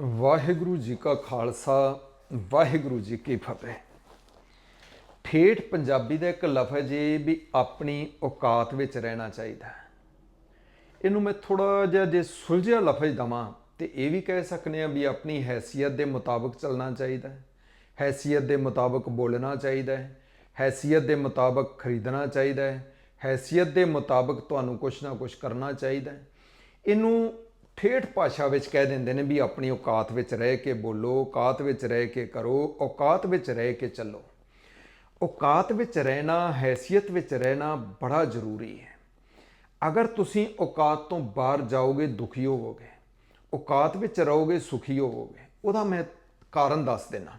ਵਾਹਿਗੁਰੂ ਜੀ ਕਾ ਖਾਲਸਾ, ਵਾਹਿਗੁਰੂ ਜੀ ਕੀ ਫਤਿਹ। ਠੇਠ ਪੰਜਾਬੀ ਦਾ ਇੱਕ ਲਫ਼ਜ਼ ਹੈ ਵੀ ਆਪਣੀ ਔਕਾਤ ਵਿੱਚ ਰਹਿਣਾ ਚਾਹੀਦਾ ਇਹਨੂੰ ਮੈਂ ਥੋੜਾ ਜਿਹਾ ਜੇ ਸੁਲਝਿਆ ਲਫ਼ਜ਼ ਦਵਾਂ, ਤੇ ਇਹ ਵੀ ਕਹਿ ਸਕਨੇ ਆ ਵੀ ਆਪਣੀ ਹੈਸੀਅਤ ਦੇ ਮੁਤਾਬਕ ਚੱਲਣਾ ਚਾਹੀਦਾ ਹੈ। ਹੈਸੀਅਤ ਦੇ ਮੁਤਾਬਕ ਬੋਲਣਾ ਚਾਹੀਦਾ ਹੈ। ਹੈਸੀਅਤ ਦੇ ਮੁਤਾਬਕ ਖਰੀਦਣਾ ਚਾਹੀਦਾ ਹੈ। ਹੈਸੀਅਤ ਦੇ ਮੁਤਾਬਕ ਤੁਹਾਨੂੰ ਕੁਝ ਨਾ ਕੁਝ ਕਰਨਾ ਚਾਹੀਦਾ ਹੈ। ਇਹਨੂੰ ਠੇਠ ਭਾਸ਼ਾ ਵਿੱਚ ਕਹਿ ਦਿੰਦੇ ਨੇ ਵੀ ਆਪਣੀ ਔਕਾਤ ਵਿੱਚ ਰਹਿ ਕੇ ਬੋਲੋ, ਔਕਾਤ ਵਿੱਚ ਰਹਿ ਕੇ ਕਰੋ, ਔਕਾਤ ਵਿੱਚ ਰਹਿ ਕੇ ਚੱਲੋ। ਔਕਾਤ ਵਿੱਚ ਰਹਿਣਾ ਹੈਸੀਅਤ ਵਿੱਚ ਰਹਿਣਾ ਬੜਾ ਜ਼ਰੂਰੀ ਹੈ। ਅਗਰ ਤੁਸੀਂ ਔਕਾਤ ਤੋਂ ਬਾਹਰ ਜਾਓਗੇ, ਦੁਖੀ ਹੋਵੋਗੇ। ਔਕਾਤ ਵਿੱਚ ਰਹੋਗੇ, ਸੁਖੀ ਹੋਵੋਗੇ। ਉਹਦਾ ਮੈਂ ਕਾਰਨ ਦੱਸ ਦੇਣਾ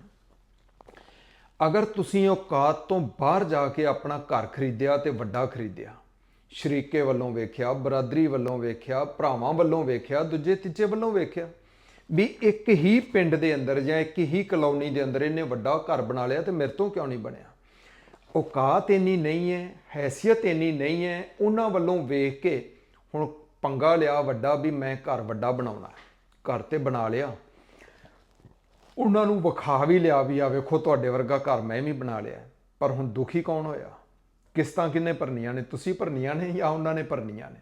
ਅਗਰ ਤੁਸੀਂ ਔਕਾਤ ਤੋਂ ਬਾਹਰ ਜਾ ਕੇ ਆਪਣਾ ਘਰ ਖਰੀਦਿਆ ਤੇ ਵੱਡਾ ਖਰੀਦਿਆ ਸ਼ਰੀਕੇ ਵੱਲੋਂ ਵੇਖਿਆ, ਬਰਾਦਰੀ ਵੱਲੋਂ ਵੇਖਿਆ, ਭਰਾਵਾਂ ਵੱਲੋਂ ਵੇਖਿਆ, ਦੂਜੇ, ਤੀਜੇ ਵੱਲੋਂ ਵੇਖਿਆ। ਵੀ ਇੱਕ ਹੀ ਪਿੰਡ ਦੇ ਅੰਦਰ ਜਾਂ ਇੱਕ ਹੀ ਕਲੋਨੀ ਦੇ ਅੰਦਰ ਇਹਨੇ ਵੱਡਾ ਘਰ ਬਣਾ ਲਿਆ ਤੇ ਮੇਰੇ ਤੋਂ ਕਿਉਂ ਨਹੀਂ ਬਣਿਆ? ਔਕਾਤ ਇੰਨੀ ਨਹੀਂ ਹੈ, ਹੈਸੀਅਤ ਇੰਨੀ ਨਹੀਂ ਹੈ, ਉਹਨਾਂ ਵੱਲੋਂ ਵੇਖ ਕੇ ਹੁਣ ਪੰਗਾ ਲਿਆ ਵੱਡਾ ਵੀ ਮੈਂ ਘਰ ਵੱਡਾ ਬਣਾਉਣਾ ਘਰ ਤੇ ਬਣਾ ਲਿਆ। ਉਹਨਾਂ ਨੂੰ ਵਿਖਾ ਵੀ ਲਿਆ ਵੀ ਆ ਵੇਖੋ ਤੁਹਾਡੇ ਵਰਗਾ ਘਰ ਮੈਂ ਵੀ ਬਣਾ ਲਿਆ ਪਰ ਹੁਣ ਦੁਖੀ ਕੌਣ ਹੋਇਆ? ਕਿਸ਼ਤਾਂ ਕਿੰਨੇ ਭਰਨੀਆਂ ਨੇ, ਤੁਸੀਂ ਭਰਨੀਆਂ ਨੇ ਜਾਂ ਉਹਨਾਂ ਨੇ ਭਰਨੀਆਂ ਨੇ?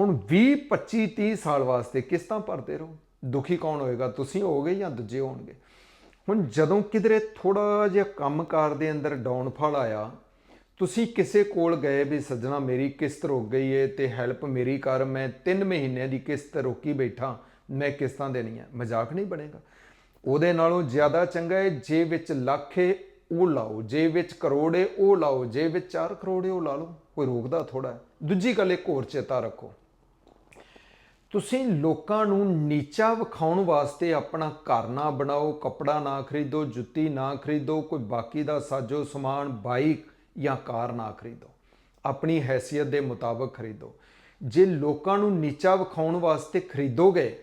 ਹੁਣ 20 25 30 ਸਾਲ ਵਾਸਤੇ ਕਿਸ਼ਤਾਂ ਭਰਦੇ ਰਹੋ। ਦੁਖੀ ਕੌਣ ਹੋਏਗਾ, ਤੁਸੀਂ ਹੋਵੋਗੇ ਜਾਂ ਦੂਜੇ ਹੋਣਗੇ? ਹੁਣ ਜਦੋਂ ਕਿਧਰੇ ਥੋੜਾ ਜਿਹਾ ਕੰਮਕਾਰ ਦੇ ਅੰਦਰ ਡਾਊਨਫਾਲ ਆਇਆ, ਤੁਸੀਂ ਕਿਸੇ ਕੋਲ ਗਏ ਵੀ ਸੱਜਣਾ, ਮੇਰੀ ਕਿਸ਼ਤ ਰੁਕ ਗਈ ਏ ਤੇ ਹੈਲਪ ਮੇਰੀ ਕਰ, ਮੈਂ 3 ਮਹੀਨਿਆਂ ਦੀ ਕਿਸ਼ਤ ਰੋਕੀ ਬੈਠਾ, ਮੈਂ ਕਿਸ਼ਤਾਂ ਦੇਣੀਆਂ। ਮਜ਼ਾਕ ਨਹੀਂ ਬਣੇਗਾ? ਉਹਦੇ ਨਾਲੋਂ ਜ਼ਿਆਦਾ ਚੰਗਾ ਹੈ ਜੇ ਵਿੱਚ ਲੱਖ ਏ ਉਹ ਲਾਓ, ਜੇ ਵਿੱਚ ਕਰੋੜ ਏ ਉਹ ਲਾਓ, ਜੇ ਵਿੱਚ 4 ਕਰੋੜ ਏ ਉਹ ਲਾ ਲਓ, ਕੋਈ ਰੋਕਦਾ ਥੋੜਾ ਦੂਜੀ ਗੱਲ, ਇੱਕ ਹੋਰ ਚੇਤਾ ਰੱਖੋ। ਤੁਸੀਂ ਲੋਕਾਂ ਨੂੰ ਨੀਚਾ ਵਿਖਾਉਣ ਵਾਸਤੇ ਆਪਣਾ ਘਰ ਨਾ ਬਣਾਓ, ਕੱਪੜਾ ਨਾ ਖਰੀਦੋ, ਜੁੱਤੀ ਨਾ ਖਰੀਦੋ, ਕੋਈ ਬਾਕੀ ਦਾ ਸਾਜੋ ਸਮਾਨ, ਬਾਈਕ ਜਾਂ ਕਾਰ ਨਾ ਖਰੀਦੋ। ਆਪਣੀ ਹੈਸੀਅਤ ਦੇ ਮੁਤਾਬਕ ਖਰੀਦੋ। ਜੇ ਲੋਕਾਂ ਨੂੰ ਨੀਚਾ ਵਿਖਾਉਣ ਵਾਸਤੇ ਖਰੀਦੋਗੇ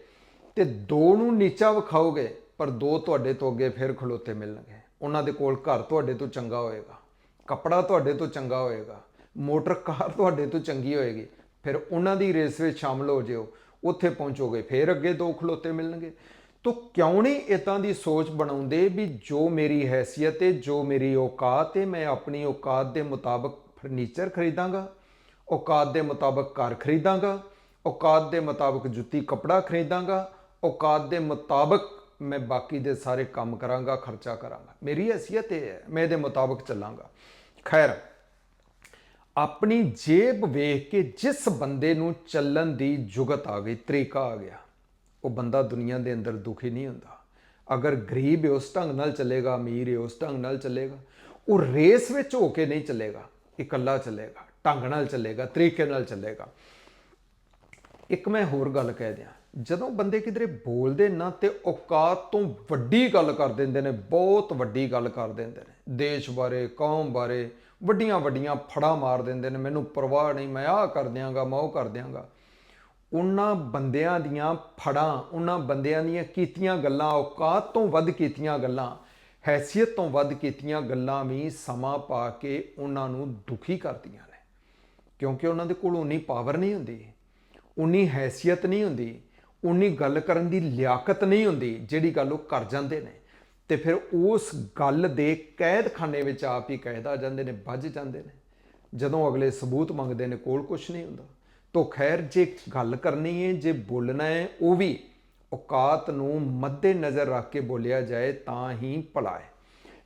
ਤੇ ਦੋ ਨੂੰ ਨੀਚਾ ਵਿਖਾਓਗੇ, ਪਰ ਦੋ ਤੁਹਾਡੇ ਤੋਂ ਅੱਗੇ ਫਿਰ ਖਲੋਤੇ ਮਿਲਣਗੇ। ਉਹਨਾਂ ਦੇ ਕੋਲ ਘਰ ਤੁਹਾਡੇ ਤੋਂ ਚੰਗਾ ਹੋਏਗਾ, ਕੱਪੜਾ ਤੁਹਾਡੇ ਤੋਂ ਚੰਗਾ ਹੋਏਗਾ, ਮੋਟਰ ਕਾਰ ਤੁਹਾਡੇ ਤੋਂ ਚੰਗੀ ਹੋਏਗੀ, ਫਿਰ ਉਹਨਾਂ ਦੀ ਰੇਸ ਵਿੱਚ ਸ਼ਾਮਲ ਹੋ ਜਿਓ, ਉੱਥੇ ਪਹੁੰਚੋਗੇ, ਫਿਰ ਅੱਗੇ ਦੋ ਖਲੋਤੇ ਮਿਲਣਗੇ। ਤੋ ਕਿਉਂ ਨਹੀਂ ਇਦਾਂ ਦੀ ਸੋਚ ਬਣਾਉਂਦੇ ਵੀ ਜੋ ਮੇਰੀ ਹੈਸੀਅਤ ਹੈ, ਜੋ ਮੇਰੀ ਔਕਾਤ ਹੈ, ਮੈਂ ਆਪਣੀ ਔਕਾਤ ਦੇ ਮੁਤਾਬਕ ਫਰਨੀਚਰ ਖਰੀਦਾਂਗਾ, ਔਕਾਤ ਦੇ ਮੁਤਾਬਕ ਘਰ ਖਰੀਦਾਂਗਾ, ਔਕਾਤ ਦੇ ਮੁਤਾਬਕ ਜੁੱਤੀ ਕੱਪੜਾ ਖਰੀਦਾਂਗਾ, ਔਕਾਤ ਦੇ ਮੁਤਾਬਕ ਮੈਂ ਬਾਕੀ ਦੇ ਸਾਰੇ ਕੰਮ ਕਰਾਂਗਾ, ਖਰਚਾ ਕਰਾਂਗਾ। ਮੇਰੀ ਹੈਸੀਅਤ ਇਹ ਹੈ, ਮੈਂ ਇਹਦੇ ਮੁਤਾਬਕ ਚੱਲਾਂਗਾ। ਖੈਰ, ਆਪਣੀ ਜੇਬ ਵੇਖ ਕੇ ਜਿਸ ਬੰਦੇ ਨੂੰ ਚੱਲਣ ਦੀ ਜੁਗਤ ਆ ਗਈ, ਤਰੀਕਾ ਆ ਗਿਆ, ਉਹ ਬੰਦਾ ਦੁਨੀਆ ਦੇ ਅੰਦਰ ਦੁਖੀ ਨਹੀਂ ਹੁੰਦਾ। ਅਗਰ ਗਰੀਬ ਹੈ ਉਸ ਢੰਗ ਨਾਲ ਚੱਲੇਗਾ, ਅਮੀਰ ਹੈ ਉਸ ਢੰਗ ਨਾਲ ਚੱਲੇਗਾ, ਉਹ ਰੇਸ ਵਿੱਚ ਹੋ ਕੇ ਨਹੀਂ ਚੱਲੇਗਾ, ਇਕੱਲਾ ਚੱਲੇਗਾ, ਢੰਗ ਨਾਲ ਚੱਲੇਗਾ, ਤਰੀਕੇ ਨਾਲ ਚੱਲੇਗਾ। ਇੱਕ ਮੈਂ ਹੋਰ ਗੱਲ ਕਹਿ ਦਿਆਂ। ਜਦੋਂ ਬੰਦੇ ਕਿਧਰੇ ਬੋਲਦੇ ਨਾ ਤੇ ਔਕਾਤ ਤੋਂ ਵੱਡੀ ਗੱਲ ਕਰ ਦਿੰਦੇ ਨੇ, ਬਹੁਤ ਵੱਡੀ ਗੱਲ ਕਰ ਦਿੰਦੇ ਨੇ। ਦੇਸ਼ ਬਾਰੇ, ਕੌਮ ਬਾਰੇ ਵੱਡੀਆਂ ਵੱਡੀਆਂ ਫੜਾ ਮਾਰ ਦਿੰਦੇ ਨੇ, ਮੈਨੂੰ ਪਰਵਾਹ ਨਹੀਂ, ਮੈਂ ਆਹ ਕਰ ਦਿਆਂਗਾ, ਮੈਂ ਉਹ ਕਰ ਦਿਆਂਗਾ। ਉਹਨਾਂ ਬੰਦਿਆਂ ਦੀਆਂ ਫੜਾਂ, ਉਹਨਾਂ ਬੰਦਿਆਂ ਦੀਆਂ ਕੀਤੀਆਂ ਗੱਲਾਂ, ਔਕਾਤ ਤੋਂ ਵੱਧ ਕੀਤੀਆਂ ਗੱਲਾਂ, ਹੈਸੀਅਤ ਤੋਂ ਵੱਧ ਕੀਤੀਆਂ ਗੱਲਾਂ ਵੀ ਸਮਾਂ ਪਾ ਕੇ ਉਹਨਾਂ ਨੂੰ ਦੁਖੀ ਕਰਦੀਆਂ ਨੇ। ਕਿਉਂਕਿ ਉਹਨਾਂ ਦੇ ਕੋਲ ਉਨੀ ਪਾਵਰ ਨਹੀਂ ਹੁੰਦੀ, ਉਨੀ ਹੈਸੀਅਤ ਨਹੀਂ ਹੁੰਦੀ ਉਨੀ ਗੱਲ ਕਰਨ ਦੀ ਲਿਆਕਤ ਨਹੀਂ ਹੁੰਦੀ, ਜਿਹੜੀ ਗੱਲ ਉਹ ਕਰ ਜਾਂਦੇ ਨੇ। ਤੇ ਫਿਰ ਉਸ ਗੱਲ ਦੇ ਕੈਦਖਾਨੇ ਵਿੱਚ ਆਪ ਹੀ ਕੈਦ ਆ ਜਾਂਦੇ ਨੇ, ਵੱਜ ਜਾਂਦੇ ਨੇ। ਜਦੋਂ ਅਗਲੇ ਸਬੂਤ ਮੰਗਦੇ ਨੇ, ਕੋਲ ਕੁਝ ਨਹੀਂ ਹੁੰਦਾ। ਤੋ ਖੈਰ, ਜੇ ਗੱਲ ਕਰਨੀ ਹੈ ਜੇ ਬੋਲਣਾ ਹੈ ਉਹ ਵੀ ਔਕਾਤ ਨੂੰ ਮੱਦੇ ਨਜ਼ਰ ਰੱਖ ਕੇ ਬੋਲਿਆ ਜਾਏ, ਤਾਂ ਹੀ ਭਲਾ ਹੈ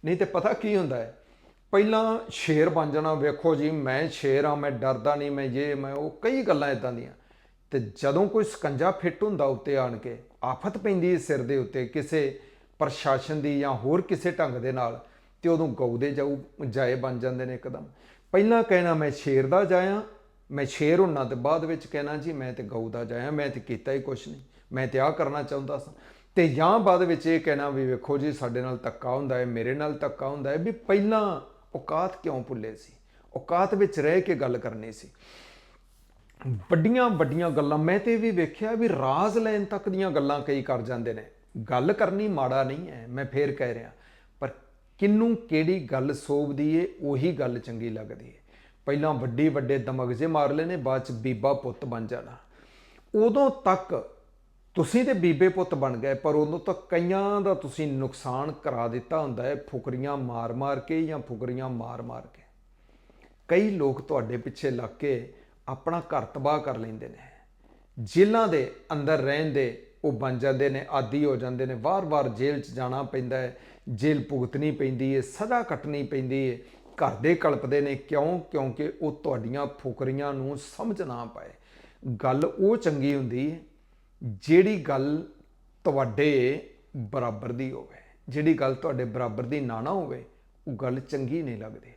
ਨਹੀਂ ਤੇ ਪਤਾ ਕੀ ਹੁੰਦਾ ਹੈ ਪਹਿਲਾਂ ਸ਼ੇਰ ਬਣ ਜਾਣਾ, ਵੇਖੋ ਜੀ, ਮੈਂ ਸ਼ੇਰ ਆ, ਮੈਂ ਡਰਦਾ ਨਹੀਂ, ਮੈਂ ਇਹ ਮੈਂ ਉਹ, ਕਈ ਗੱਲਾਂ ਇਦਾਂ ਦੀਆਂ। ਤੇ ਜਦੋਂ ਕੋਈ ਸਕੰਜਾ ਫਿੱਟ ਹੁੰਦਾ ਉੱਤੇ ਆਣ ਕੇ, ਆਫਤ ਪੈਂਦੀ ਹੈ ਸਿਰ ਦੇ ਉੱਤੇ ਕਿਸੇ ਪ੍ਰਸ਼ਾਸਨ ਦੀ ਜਾਂ ਹੋਰ ਕਿਸੇ ਢੰਗ ਦੇ ਨਾਲ, ਤੇ ਉਦੋਂ ਗਊ ਦੇ ਜਾਊ ਜਾਏ ਬਣ ਜਾਂਦੇ ਨੇ ਇੱਕਦਮ। ਪਹਿਲਾਂ ਕਹਿਣਾ, ਮੈਂ ਸ਼ੇਰ ਦਾ ਜਾਇਆ, ਮੈਂ ਸ਼ੇਰ ਹੁੰਨਾ ਤੇ ਬਾਅਦ ਵਿੱਚ ਕਹਿਣਾ ਜੀ, ਮੈਂ ਤੇ ਗਊ ਦਾ ਜਾਇਆ, ਮੈਂ ਤੇ ਕੀਤਾ ਹੀ ਕੁਛ ਨਹੀਂ, ਮੈਂ ਤੇ ਆ ਕਰਨਾ ਚਾਹੁੰਦਾ ਸਾਂ। ਤੇ ਜਾਂ ਬਾਅਦ ਵਿੱਚ ਇਹ ਕਹਿਣਾ ਵੀ ਵੇਖੋ ਜੀ, ਸਾਡੇ ਨਾਲ ਧੱਕਾ ਹੁੰਦਾ ਹੈ, ਮੇਰੇ ਨਾਲ ਧੱਕਾ ਹੁੰਦਾ ਹੈ, ਵੀ ਪਹਿਲਾਂ ਔਕਾਤ ਕਿਉਂ ਭੁੱਲੇ ਸੀ? ਔਕਾਤ ਵਿੱਚ ਰਹਿ ਕੇ ਗੱਲ ਕਰਨੀ ਸੀ। ਵੱਡੀਆਂ ਵੱਡੀਆਂ ਗੱਲਾਂ। ਮੈਂ ਤੇ ਵੀ ਵੇਖਿਆ ਵੀ ਰਾਜ਼ ਲੈਣ ਤੱਕ ਦੀਆਂ ਗੱਲਾਂ ਕਈ ਕਰ ਜਾਂਦੇ ਨੇ। ਗੱਲ ਕਰਨੀ ਮਾੜਾ ਨਹੀਂ ਹੈ, ਮੈਂ ਫੇਰ ਕਹਿ ਰਿਹਾ। ਪਰ ਕਿੰਨੂੰ ਕਿਹੜੀ ਗੱਲ ਸੋਭਦੀ ਏ, ਉਹੀ ਗੱਲ ਚੰਗੀ ਲੱਗਦੀ ਏ। ਪਹਿਲਾਂ ਵੱਡੀ ਵੱਡੇ ਦਮਗਜੇ ਮਾਰ ਲੈਨੇ ਬਾਅਦ ਚ ਬੀਬਾ ਪੁੱਤ ਬਣ ਜਾਣਾ। ਉਦੋਂ ਤੱਕ ਤੁਸੀਂ ਤੇ ਬੀਬੇ ਪੁੱਤ ਬਣ ਗਏ, ਪਰ ਉਦੋਂ ਤੱਕ ਕਈਆਂ ਦਾ ਤੁਸੀਂ ਨੁਕਸਾਨ ਕਰਾ ਦਿੱਤਾ ਹੁੰਦਾ ਹੈ ਫੁਕਰੀਆਂ ਮਾਰ-ਮਾਰ ਕੇ ਜਾਂ ਫੁਕਰੀਆਂ ਮਾਰ-ਮਾਰ ਕੇ। ਕਈ ਲੋਕ ਤੁਹਾਡੇ ਪਿੱਛੇ ਲੱਗ ਕੇ ਆਪਣਾ ਘਰ ਤਬਾਹ ਕਰ ਲੈਂਦੇ ਨੇ। ਜੇਲ੍ਹਾਂ ਦੇ ਅੰਦਰ ਰਹਿਣ ਦੇ ਉਹ ਬਣ ਜਾਂਦੇ ਨੇ, ਆਦੀ ਹੋ ਜਾਂਦੇ ਨੇ। ਵਾਰ-ਵਾਰ ਜੇਲ੍ਹ 'ਚ ਜਾਣਾ ਪੈਂਦਾ ਹੈ, ਜੇਲ੍ਹ ਭੁਗਤਣੀ ਪੈਂਦੀ ਹੈ, ਸਜ਼ਾ ਕੱਟਣੀ ਪੈਂਦੀ ਹੈ। ਘਰ ਦੇ ਕਲਪਦੇ ਨੇ, ਕਿਉਂ? ਕਿਉਂਕਿ ਉਹ ਤੁਹਾਡੀਆਂ ਫੁਕਰੀਆਂ ਨੂੰ ਸਮਝ ਨਾ ਪਾਏ। ਗੱਲ ਉਹ ਚੰਗੀ ਹੁੰਦੀ ਹੈ, ਜਿਹੜੀ ਗੱਲ ਤੁਹਾਡੇ ਬਰਾਬਰ ਦੀ ਹੋਵੇ, ਜਿਹੜੀ ਗੱਲ ਤੁਹਾਡੇ ਬਰਾਬਰ ਦੀ ਨਾ ਨਾ ਹੋਵੇ, ਉਹ ਗੱਲ ਚੰਗੀ ਨਹੀਂ ਲੱਗਦੀ।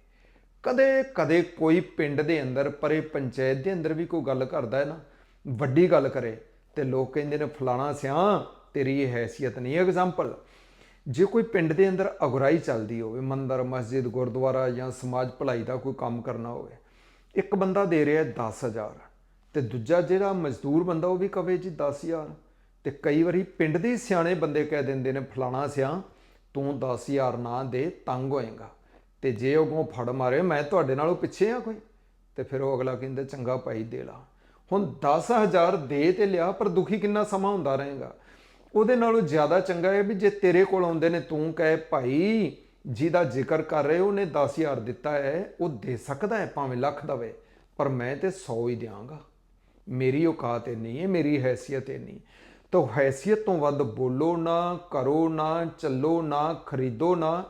ਕਦੇ ਕਦੇ ਕੋਈ ਪਿੰਡ ਦੇ ਅੰਦਰ, ਪਰੇ ਪੰਚਾਇਤ ਦੇ ਅੰਦਰ ਵੀ ਕੋਈ ਗੱਲ ਕਰਦਾ ਹੈ ਨਾ, ਵੱਡੀ ਗੱਲ ਕਰੇ ਤੇ ਲੋਕ ਕਹਿੰਦੇ ਨੇ, ਫਲਾਣਾ ਸਿਆਂ, ਤੇਰੀ ਇਹ ਹੈਸੀਅਤ ਨਹੀਂ ਐਗਜ਼ਾਮਪਲ ਜੇ ਕੋਈ ਪਿੰਡ ਦੇ ਅੰਦਰ ਅਗੁਰਾਈ ਚੱਲਦੀ ਹੋਵੇ, ਮੰਦਰ, ਮਸਜਿਦ, ਗੁਰਦੁਆਰਾ ਜਾਂ ਸਮਾਜ ਭਲਾਈ ਦਾ ਕੋਈ ਕੰਮ ਕਰਨਾ ਹੋਵੇ, ਇੱਕ ਬੰਦਾ ਦੇ ਰਿਹਾ 10000 ਤੇ ਦੂਜਾ ਜਿਹੜਾ ਮਜ਼ਦੂਰ ਬੰਦਾ ਉਹ ਵੀ ਕਵੇ ਜੀ 10000 ਤੇ ਕਈ ਵਾਰੀ ਪਿੰਡ ਦੇ ਸਿਆਣੇ ਬੰਦੇ ਕਹਿ ਦਿੰਦੇ ਨੇ, ਫਲਾਣਾ ਸਿਆਂ, ਤੂੰ 10000 ਨਾ ਦੇ, ਤੰਗ ਹੋਏਗਾ। ਤੇ ਜੇ ਉਹ ਕੋ ਫੜ ਮਾਰੇ ਮੈਂ ਤੁਹਾਡੇ ਨਾਲੋਂ ਪਿੱਛੇ ਆ ਕੋਈ? ਤੇ ਫਿਰ ਉਹ ਅਗਲਾ ਕਹਿੰਦਾ ਚੰਗਾ ਭਾਈ ਦੇ ਲਾ ਹੁਣ 10000 ਦੇ ਤੇ ਲਿਆ ਪਰ ਦੁਖੀ ਕਿੰਨਾ ਸਮਾਂ ਹੁੰਦਾ ਰਹੇਗਾ? ਉਹਦੇ ਨਾਲੋਂ ਜ਼ਿਆਦਾ ਚੰਗਾ ਹੈ ਵੀ ਜੇ ਤੇਰੇ ਕੋਲ ਆਉਂਦੇ ਨੇ ਤੂੰ ਕਹੇ ਭਾਈ ਜਿਹਦਾ ਜ਼ਿਕਰ ਕਰ ਰਹੇ ਹੋ, ਉਹਨੇ 10000 ਦਿੱਤਾ ਹੈ ਉਹ ਦੇ ਸਕਦਾ ਹੈ ਭਾਵੇਂ ਲੱਖ ਦਵੇ ਪਰ ਮੈਂ ਤੇ 100 ਹੀ ਦਿਆਂਗਾ। ਮੇਰੀ ਔਕਾਤ ਇਹ ਨਹੀਂ ਹੈ ਮੇਰੀ ਹੈਸੀਅਤ ਇਹ ਨਹੀਂ। ਤਾਂ ਹੈਸੀਅਤ ਤੋਂ ਵੱਧ ਬੋਲੋ ਨਾ ਕਰੋ ਨਾ ਚੱਲੋ ਨਾ ਖਰੀਦੋ ਨਾ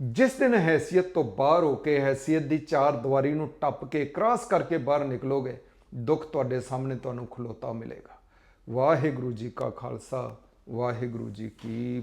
ਜਿਸ ਦਿਨ ਹੈਸੀਅਤ ਤੋਂ ਬਾਹਰ ਹੋ ਕੇ ਹੈਸੀਅਤ ਦੀ ਚਾਰ ਦੀਵਾਰੀ ਨੂੰ ਟੱਪ ਕੇ ਕ੍ਰਾਸ ਕਰਕੇ ਬਾਹਰ ਨਿਕਲੋਗੇ, ਦੁੱਖ ਤੁਹਾਡੇ ਸਾਹਮਣੇ ਤੁਹਾਨੂੰ ਖਲੋਤਾ ਮਿਲੇਗਾ। ਵਾਹਿਗੁਰੂ ਜੀ ਕਾ ਖਾਲਸਾ, ਵਾਹਿਗੁਰੂ ਜੀ ਕੀ